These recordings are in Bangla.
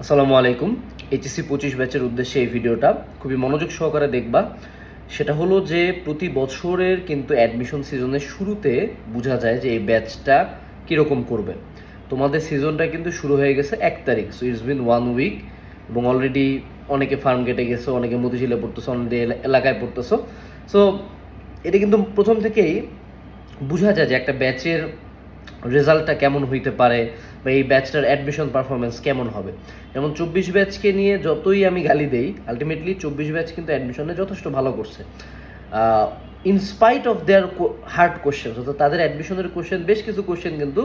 আসসালামু আলাইকুম। এইচএসসি পঁচিশ ব্যাচের উদ্দেশ্যে এই ভিডিওটা খুবই মনোযোগ সহকারে দেখবা। সেটা হলো যে প্রতি বছরের কিন্তু অ্যাডমিশন সিজনের শুরুতে বোঝা যায় যে এই ব্যাচটা কীরকম করবে। তোমাদের সিজনটা কিন্তু শুরু হয়ে গেছে এক তারিখ so it's been one week এবং অলরেডি অনেকে ফার্ম গেটে গেছো, অনেকে মতিঝিলে পড়তেছো, অনেকে এলা- এলাকায় পড়তেছো। সো এটা কিন্তু প্রথম থেকেই বোঝা যায় যে একটা ব্যাচের রেজাল্টটা কেমন হইতে পারে বা এই ব্যাচটার অ্যাডমিশন পারফরমেন্স কেমন হবে? যেমন চব্বিশ ব্যাচকে নিয়ে যতই আমি গালি দেই আলটিমেটলি চব্বিশ ব্যাচ কিন্তু অ্যাডমিশনে যথেষ্ট ভালো করছে। In spite of their hard question অর্থাৎ তাদের অ্যাডমিশনের কোশ্চেন বেশ কিছু কোশ্চেন কিন্তু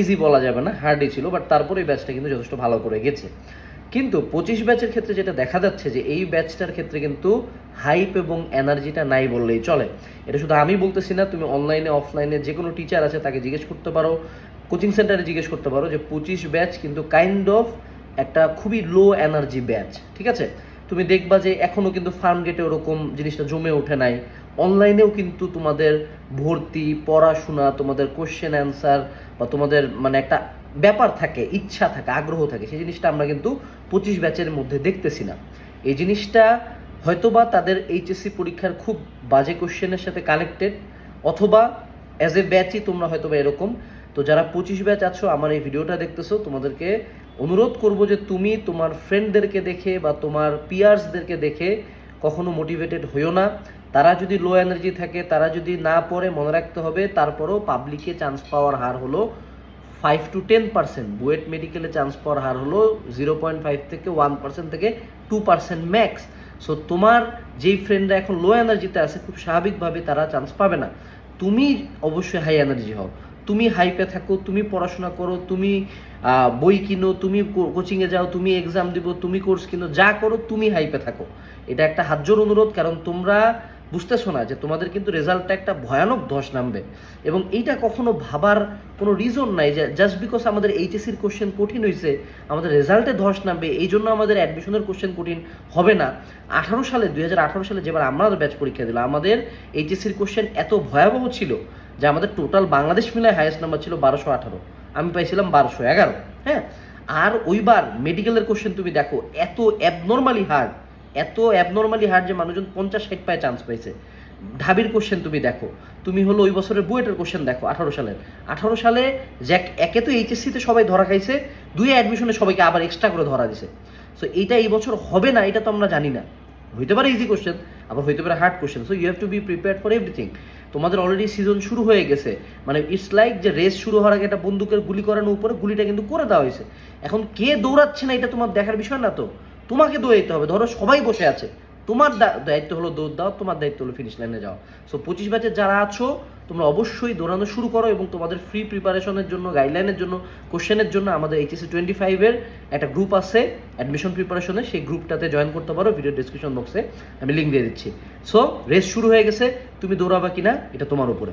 ইজি বলা যাবে না হার্ডই ছিল বাট তারপরে এই ব্যাচটা কিন্তু যথেষ্ট ভালো করে গেছে। কিন্তু পঁচিশ ব্যাচের ক্ষেত্রে যেটা দেখা যাচ্ছে যে এই ব্যাচটার ক্ষেত্রে কিন্তু হাইপ এবং এনার্জিটা নাই বললেই চলে। এটা শুধু আমি বলতেছি না, তুমি অনলাইনে অফলাইনে যে কোনো টিচার আছে তাকে জিজ্ঞেস করতে পারো কোচিং সেন্টারে জিজ্ঞেস করতে পারো যে পঁচিশ ব্যাচ কিন্তু কাইন্ড অফ একটা খুবই লো এনার্জি ব্যাচ ঠিক আছে? তুমি দেখবা যে এখনও কিন্তু ফার্ম গেটে ওরকম জিনিসটা জমে ওঠে নাই। অনলাইনেও কিন্তু তোমাদের ভর্তি, পড়াশোনা, তোমাদের কোশ্চেন অ্যান্সার বা তোমাদের মানে একটা ব্যাপার থাকে, ইচ্ছা থাকে, আগ্রহ থাকে, সেই জিনিসটা আমরা কিন্তু পঁচিশ ব্যাচের মধ্যে দেখতেছি না। এই জিনিসটা হয়তোবা তাদের এইচএসসি পরীক্ষার খুব বাজে কোশ্চেনের সাথে কানেক্টেড অথবা অ্যাজ এ ব্যাচই তোমরা হয়তোবা এরকম। তো যারা পঁচিশ ব্যাচ আছো, আমার এই ভিডিওটা দেখতেছো, তোমাদেরকে অনুরোধ করব যে তুমি তোমার ফ্রেন্ডদেরকে দেখে বা তোমার পিয়ার্সদেরকে দেখে কখনো মোটিভেটেড হইও না। তারা যদি লো এনার্জি থাকে, তারা যদি না পড়ে, মনে রাখতে হবে, তারপরেও পাবলিকে চান্স পাওয়ার হার হলো five to ten percent BUET মেডিকেলে চান্স পাওয়ার হার হলো জিরো পয়েন্ট ফাইভ থেকে ওয়ান পার্সেন্ট থেকে টু পার্সেন্ট ম্যাক্স সো তোমার যেই ফ্রেন্ডরা এখন লো এনার্জিতে আছে, খুব স্বাভাবিকভাবে তারা চান্স পাবে না। তুমি অবশ্যই হাই এনার্জি হও। তুমি হাইপে থাকো, তুমি পড়াশোনা করো, তুমি বই কিনো, তুমি কোচিংয়ে যাও, তুমি এক্সাম দিব, তুমি কোর্স কিনো, যা করো, তুমি হাইপে থাকো। এটা একটা হাতজোর অনুরোধ, কারণ তোমরা বুঝতেছো না যে তোমাদের কিন্তু রেজাল্টটা একটা ভয়ানক ধস নামবে। এবং এইটা কখনো ভাবার কোনো রিজন নাই যে জাস্ট বিকজ আমাদের এইচএসির কোশ্চেন কঠিন হয়েছে আমাদের রেজাল্টে ধস নামবে এই জন্য আমাদের অ্যাডমিশনের কোশ্চেন কঠিন হবে না। আঠারো সালে দু হাজার আঠারো সালে যেবার আমরা ব্যাচ পরীক্ষা দিলাম, আমাদের এইচএসির কোশ্চেন এত ভয়াবহ ছিল যে আমাদের টোটাল বাংলাদেশ মিলায় হায়েস্ট নাম্বার ছিল বারোশো আঠারো। আমি পাইছিলাম বারোশো এগারো হ্যাঁ? আর ওইবার মেডিকেলের কোশ্চেন তুমি দেখো, এত অ্যাবনর্মালি হার্ড এত অ্যাবনর্মালি হার্ড যে মানুষজন পঞ্চাশ ষাট পায় চান্স পাইছে ঢাবির কোশ্চেন তুমি দেখো। তুমি হলো ওই বছরের বুয়েটের কোশ্চেন দেখো, আঠারো সালের। আঠারো সালে জ্যাক একে তো এইচএসসিতে সবাই ধরা খাইছে, দুই অ্যাডমিশনে সবাইকে আবার এক্সট্রা করে ধরা দিছে। সো এইটা এই বছর হবে না, এটা তো আমরা জানি না। হইতে পারে ইজি কোশ্চেন আবার হইতে পারে hard question so you have to be prepare for everything তোমাদের অলরেডি সিজন শুরু হয়ে গেছে। মানে ইটস লাইক যে রেস শুরু হওয়ার আগে একটা বন্দুকের গুলি করানোর উপরে গুলিটা কিন্তু করে দেওয়া হয়েছে। এখন কে দৌড়াচ্ছে না, এটা তোমার দেখার বিষয় না তো। তোমাকে দৌড়াইতে হবে। ধরো সবাই বসে আছে। তোমার দায়িত্ব হলো দৌড় দাও, তোমার দায়িত্ব হলো ফিনিশ লাইনে যাও। সো পঁচিশ ব্যাচের যারা আছো, তোমরা অবশ্যই দৌড়ানো শুরু করো এবং তোমাদের ফ্রি প্রিপারেশনের জন্য গাইডলাইনের জন্য কোশ্চেনের জন্য আমাদের এইচএসসি টোয়েন্টি ফাইভের একটা গ্রুপ আছে। অ্যাডমিশন প্রিপারেশনে সেই গ্রুপটাতে জয়েন করতে পারো ভিডিও ডিসক্রিপশন বক্সে আমি লিঙ্ক দিয়ে দিচ্ছি। সো রেস শুরু হয়ে গেছে। তুমি দৌড়াবা কিনা, এটা তোমার উপরে।